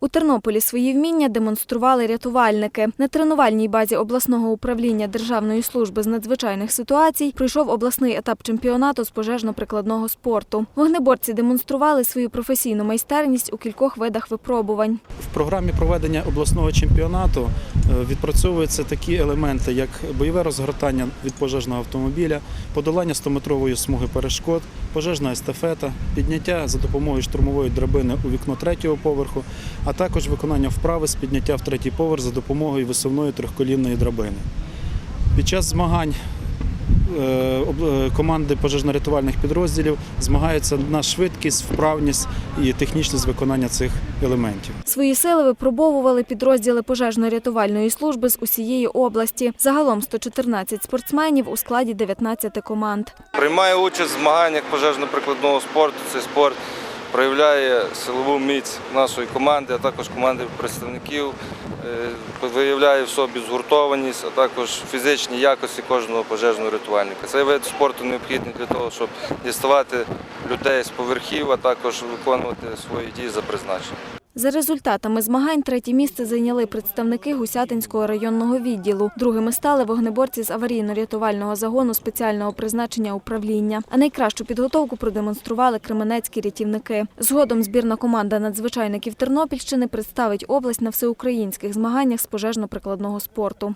У Тернополі свої вміння демонстрували рятувальники. На тренувальній базі обласного управління Державної служби з надзвичайних ситуацій пройшов обласний етап чемпіонату з пожежно-прикладного спорту. Вогнеборці демонстрували свою професійну майстерність у кількох видах випробувань. В програмі проведення обласного чемпіонату е, відпрацьовуються такі елементи, як бойове розгортання від пожежного автомобіля, подолання 100-метрової смуги перешкод, пожежна естафета, підняття за допомогою штурмової драбини у вікно третього поверху, а також виконання вправи з підняття в третій поверх за допомогою висувної трьохколінної драбини. Під час змагань е, об- е, команди пожежно-рятувальних підрозділів змагаються на швидкість, вправність і технічність виконання цих елементів. Свої сили випробовували підрозділи пожежно-рятувальної служби з усієї області. Загалом 114 спортсменів у складі 19 команд. Приймає участь в змаганнях пожежно-прикладного спорту. Цей спорт проявляє силову міць нашої команди, а також команди представників, е, виявляє в собі згуртованість, а також фізичні якості кожного пожежного рятувальника. Цей вид спорту необхідний для того, щоб діставати людей з поверхів, а також виконувати свої дії за призначенням. За результатами змагань третє місце зайняли представники Гусятинського районного відділу. Другими стали вогнеборці з аварійно-рятувального загону спеціального призначення управління. А найкращу підготовку продемонстрували кременецькі рятівники. Згодом збірна команда надзвичайників Тернопільщини представить область на всеукраїнських змаганнях з пожежно-прикладного спорту.